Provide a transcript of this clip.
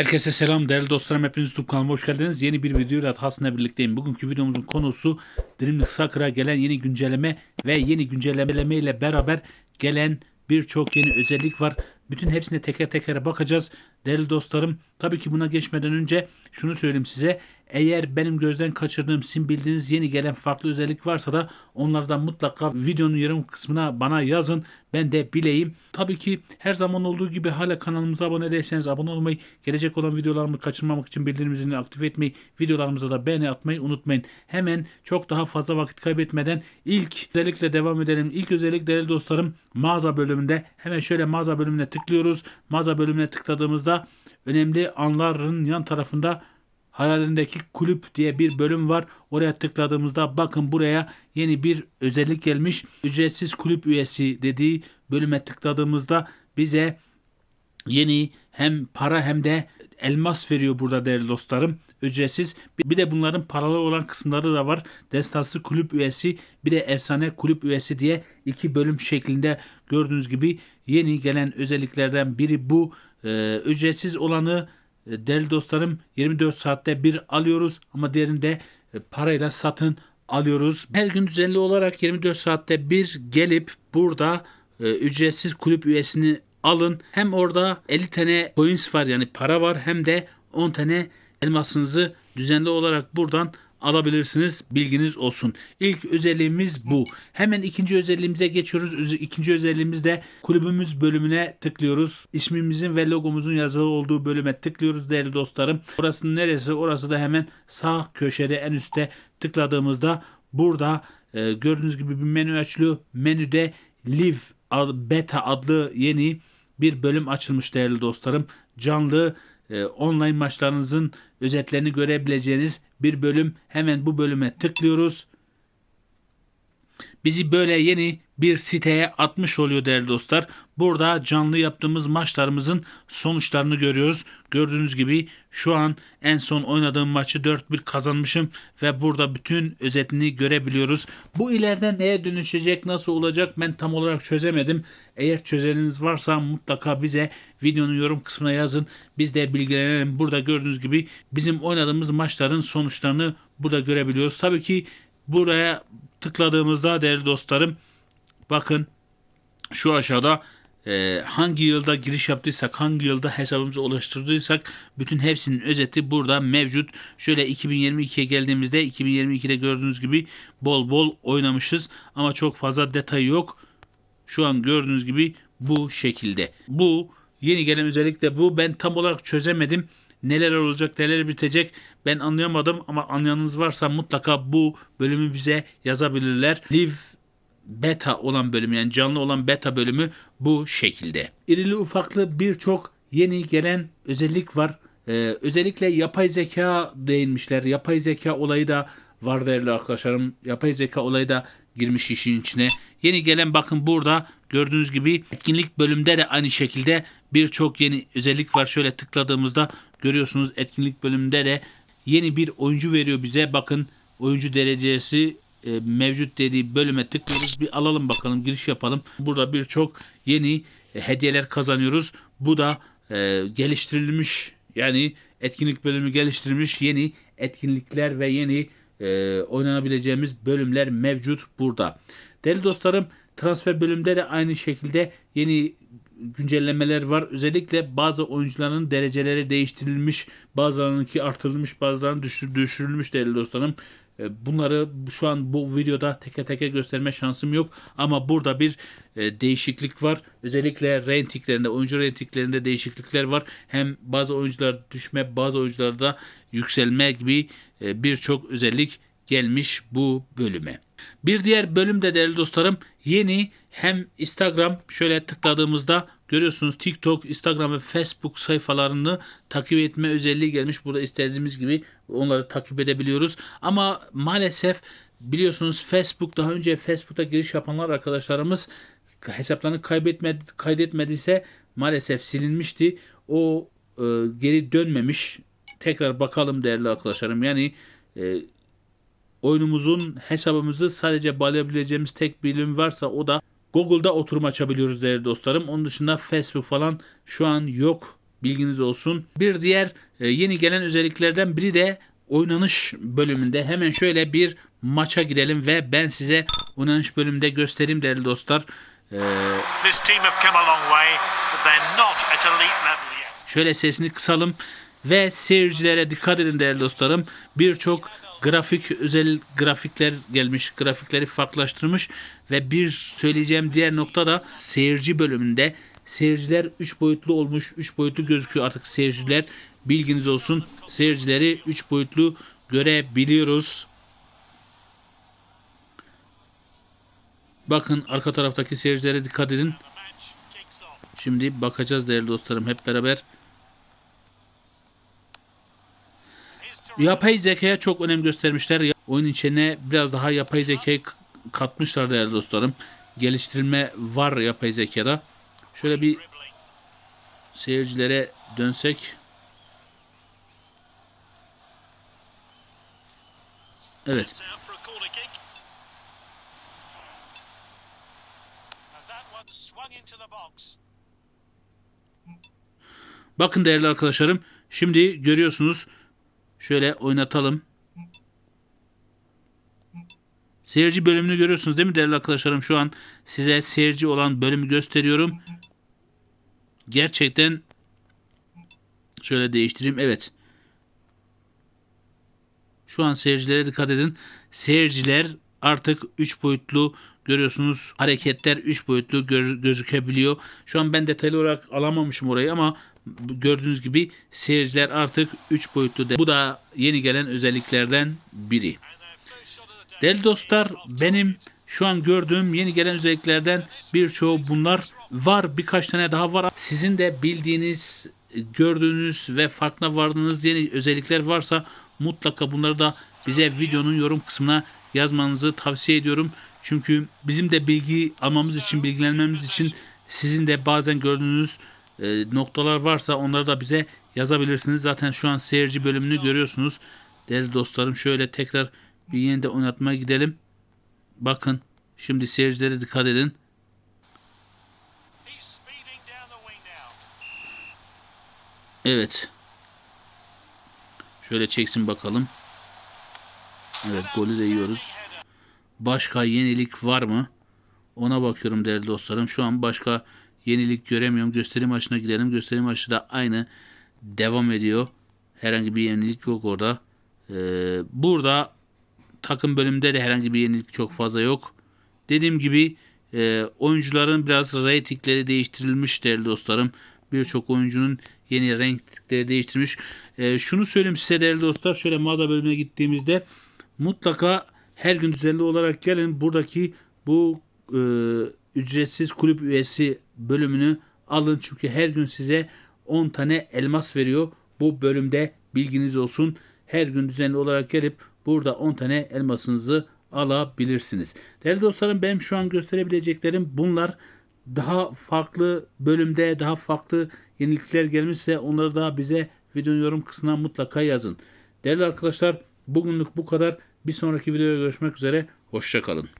Herkese selam değerli dostlarım hepiniz YouTube kanalıma hoş geldiniz. Yeni bir videoyla Hasan'la birlikteyim. Bugünkü videomuzun konusu Dreamlink Sakura gelen yeni güncelleme ve yeni güncelleme ile beraber gelen birçok yeni özellik var. Bütün hepsine teker teker bakacağız. Değerli dostlarım tabii ki buna geçmeden önce şunu söyleyeyim size. Eğer benim gözden kaçırdığım sizin bildiğiniz yeni gelen farklı özellik varsa da onlardan mutlaka videonun yorum kısmına bana yazın. Ben de bileyim. Tabii ki her zaman olduğu gibi hala kanalımıza abone değilseniz abone olmayı, gelecek olan videolarımı kaçırmamak için bildirim zilini aktif etmeyi, videolarımıza da beğeni atmayı unutmayın. Hemen çok daha fazla vakit kaybetmeden ilk özellikle devam edelim. İlk özellik değerli dostlarım mağaza bölümünde. Hemen şöyle mağaza bölümüne tıklıyoruz. Mağaza bölümüne tıkladığımızda önemli anların yan tarafında hayalindeki kulüp diye bir bölüm var. Oraya tıkladığımızda bakın buraya yeni bir özellik gelmiş. Ücretsiz kulüp üyesi dediği bölüme tıkladığımızda bize yeni hem para hem de elmas veriyor burada değerli dostlarım. Ücretsiz. Bir de bunların paralı olan kısımları da var. Destansı kulüp üyesi bir de efsane kulüp üyesi diye iki bölüm şeklinde gördüğünüz gibi yeni gelen özelliklerden biri bu. Ee, ücretsiz olanı değerli dostlarım 24 saatte bir alıyoruz ama diğerinde e, parayla satın alıyoruz. Her gün düzenli olarak 24 saatte bir gelip burada e, ücretsiz kulüp üyesini alın. Hem orada 50 tane coins var yani para var hem de 10 tane elmasınızı düzenli olarak buradan alabilirsiniz. Bilginiz olsun. İlk özelliğimiz bu. Hemen ikinci özelliğimize geçiyoruz. İkinci özelliğimiz de kulübümüz bölümüne tıklıyoruz. İsmimizin ve logomuzun yazılı olduğu bölüme tıklıyoruz değerli dostlarım. Orası neresi? Orası da hemen sağ köşede en üstte tıkladığımızda burada e, gördüğünüz gibi bir menü açılıyor. Menüde Live Beta adlı yeni bir bölüm açılmış değerli dostlarım. Canlı e, online maçlarınızın özetlerini görebileceğiniz bir bölüm. Hemen bu bölüme tıklıyoruz. Bizi böyle yeni bir siteye atmış oluyor değerli dostlar. Burada canlı yaptığımız maçlarımızın sonuçlarını görüyoruz. Gördüğünüz gibi şu an en son oynadığım maçı 4-1 kazanmışım ve burada bütün özetini görebiliyoruz. Bu ileride neye dönüşecek, nasıl olacak ben tam olarak çözemedim. Eğer çözeniniz varsa mutlaka bize videonun yorum kısmına yazın. Biz de bilgilenelim. Burada gördüğünüz gibi bizim oynadığımız maçların sonuçlarını burada görebiliyoruz. Tabii ki buraya tıkladığımızda değerli dostlarım bakın şu aşağıda e, hangi yılda giriş yaptıysak, hangi yılda hesabımızı oluşturduysak bütün hepsinin özeti burada mevcut. Şöyle 2022'ye geldiğimizde 2022'de gördüğünüz gibi bol bol oynamışız ama çok fazla detay yok. Şu an gördüğünüz gibi bu şekilde. Bu yeni gelen özellik de bu. Ben tam olarak çözemedim. Neler olacak, neler bitecek ben anlayamadım ama anlayanınız varsa mutlaka bu bölümü bize yazabilirler. Live beta olan bölüm yani canlı olan beta bölümü bu şekilde. İrili ufaklı birçok yeni gelen özellik var. Ee, özellikle yapay zeka değinmişler. Yapay zeka olayı da var değerli arkadaşlarım. Yapay zeka olayı da girmiş işin içine. Yeni gelen bakın burada gördüğünüz gibi etkinlik bölümde de aynı şekilde birçok yeni özellik var. Şöyle tıkladığımızda görüyorsunuz etkinlik bölümünde de yeni bir oyuncu veriyor bize. Bakın oyuncu derecesi e, mevcut dediği bölüme tıklıyoruz. Bir alalım bakalım giriş yapalım. Burada birçok yeni e, hediyeler kazanıyoruz. Bu da e, geliştirilmiş yani etkinlik bölümü geliştirilmiş yeni etkinlikler ve yeni e, oynanabileceğimiz bölümler mevcut burada. Değerli dostlarım transfer bölümünde de aynı şekilde yeni güncellemeler var. Özellikle bazı oyuncuların dereceleri değiştirilmiş, bazılarınınki artırılmış, bazılarının düşür, düşürülmüş değerli dostlarım. E, Bunları şu an bu videoda teker teker gösterme şansım yok. Ama burada bir e, değişiklik var. Özellikle rentiklerinde, oyuncu rentiklerinde değişiklikler var. Hem bazı oyuncular düşme, bazı oyuncularda yükselme gibi e, birçok özellik gelmiş bu bölüme. Bir diğer bölümde değerli dostlarım yeni hem Instagram şöyle tıkladığımızda görüyorsunuz TikTok, Instagram ve Facebook sayfalarını takip etme özelliği gelmiş. Burada istediğimiz gibi onları takip edebiliyoruz. Ama maalesef biliyorsunuz Facebook daha önce Facebook'ta giriş yapanlar arkadaşlarımız hesaplarını kaybetmedi, kaydetmediyse maalesef silinmişti. O e, geri dönmemiş. Tekrar bakalım değerli arkadaşlarım. Yani e, oyunumuzun hesabımızı sadece bağlayabileceğimiz tek birim varsa o da Google'da oturum açabiliyoruz değerli dostlarım. Onun dışında Facebook falan şu an yok Bilginiz olsun. Bir diğer e, yeni gelen özelliklerden biri de oynanış bölümünde. Hemen şöyle bir maça gidelim ve ben size oynanış bölümünde göstereyim değerli dostlar. E. Şöyle sesini kısalım ve seyircilere dikkat edin değerli dostlarım. Birçok grafik özel grafikler gelmiş. Grafikleri farklılaştırmış ve bir söyleyeceğim diğer nokta da seyirci bölümünde seyirciler 3 boyutlu olmuş. 3 boyutlu gözüküyor artık seyirciler. Bilginiz olsun. Seyircileri 3 boyutlu görebiliyoruz. Bakın arka taraftaki seyircilere dikkat edin. Şimdi bakacağız değerli dostlarım hep beraber. Yapay zekaya çok önem göstermişler. Oyun içine biraz daha yapay zekayı katmışlar değerli dostlarım. Geliştirilme var yapay zekada. Şöyle bir seyircilere dönsek. Evet. Bakın değerli arkadaşlarım. Şimdi görüyorsunuz. Şöyle oynatalım. Seyirci bölümünü görüyorsunuz değil mi değerli arkadaşlarım? Şu an size seyirci olan bölümü gösteriyorum. Gerçekten şöyle değiştireyim. Evet. Şu an seyircilere dikkat edin. Seyirciler artık 3 boyutlu görüyorsunuz. Hareketler 3 boyutlu gözükebiliyor. Şu an ben detaylı olarak alamamışım orayı ama gördüğünüz gibi seyirciler artık 3 boyutlu. de- Bu da yeni gelen özelliklerden biri. Değerli dostlar benim şu an gördüğüm yeni gelen özelliklerden birçoğu bunlar var. Birkaç tane daha var. Sizin de bildiğiniz, gördüğünüz ve farkına vardığınız yeni özellikler varsa mutlaka bunları da bize videonun yorum kısmına yazmanızı tavsiye ediyorum. Çünkü bizim de bilgi almamız için, bilgilenmemiz için sizin de bazen gördüğünüz e, noktalar varsa onları da bize yazabilirsiniz. Zaten şu an seyirci bölümünü görüyorsunuz. Değerli dostlarım şöyle tekrar bir yeni de oynatmaya gidelim. Bakın şimdi seyircilere dikkat edin. Evet. Şöyle çeksin bakalım. Evet golü de yiyoruz. Başka yenilik var mı? Ona bakıyorum değerli dostlarım. Şu an başka yenilik göremiyorum. Gösterim açına gidelim. Gösterim açı da aynı devam ediyor. Herhangi bir yenilik yok orada. Ee, burada takım bölümünde de herhangi bir yenilik çok fazla yok. Dediğim gibi e, oyuncuların biraz reytingleri değiştirilmiş değerli dostlarım. Birçok oyuncunun yeni renkleri değiştirmiş. E, şunu söyleyeyim size değerli dostlar. Şöyle mağaza bölümüne gittiğimizde mutlaka her gün düzenli olarak gelin. Buradaki bu e, ücretsiz kulüp üyesi bölümünü alın. Çünkü her gün size 10 tane elmas veriyor. Bu bölümde bilginiz olsun. Her gün düzenli olarak gelip burada 10 tane elmasınızı alabilirsiniz. Değerli dostlarım benim şu an gösterebileceklerim bunlar. Daha farklı bölümde daha farklı yenilikler gelmişse onları da bize videonun yorum kısmına mutlaka yazın. Değerli arkadaşlar bugünlük bu kadar. Bir sonraki videoya görüşmek üzere. Hoşçakalın.